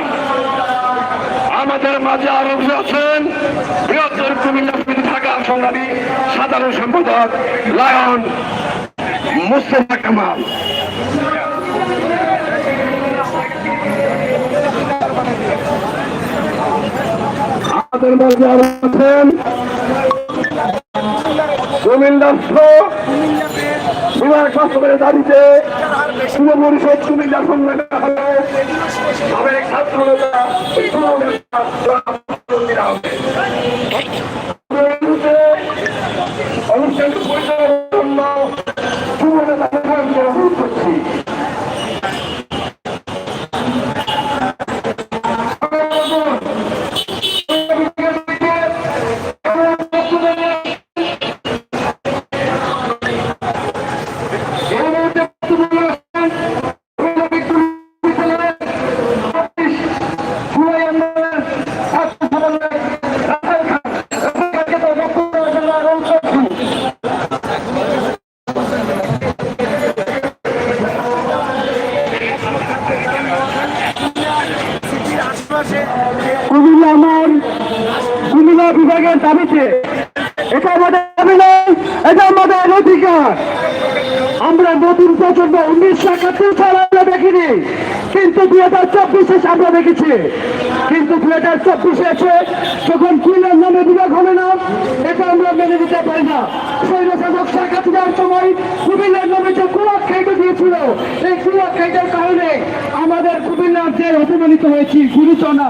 ইসলাম আমাদের মাঝে আরও আছেন? বৃহত্তর কুমিল্লা ঢাকা সংগ্রামী সাধারণ সম্পাদক লায়ন মুস্তফা কামাল। আমাদের মাঝে আরও আছেন কুমিল্লাস্থ বিভাগ বাস্তবের দাবিতে যুব পরিষদ কুমিল্লা সম্মেলন হলো সাবেক। অনুষ্ঠানটি পরিচালনার কুমিল্লা আমার কুমিল্লা বিভাগের দাবিতে এটা আমাদের দাবি নয়, এটা আমাদের অধিকার। আমরা নতুন প্রজন্ম উনিশশো একাত্তর সালে আমরা দেখিনি, কিন্তু দুই হাজার চব্বিশে আমরা দেখেছি। কিন্তু দুই হাজার চব্বিশে এসে যখন কুইলের নামে বিভাগ হবে না, এটা আমরা মেনে নিতে পারি না। স্বৈরশাসক শেখ হাসিনার সময় কুমিল্লার নামে যে কুয়াক খাইতে দিয়েছিল, এই কুয়াক খাইটার কারণে আমাদের অপমানিত হয়েছি গুরুচনা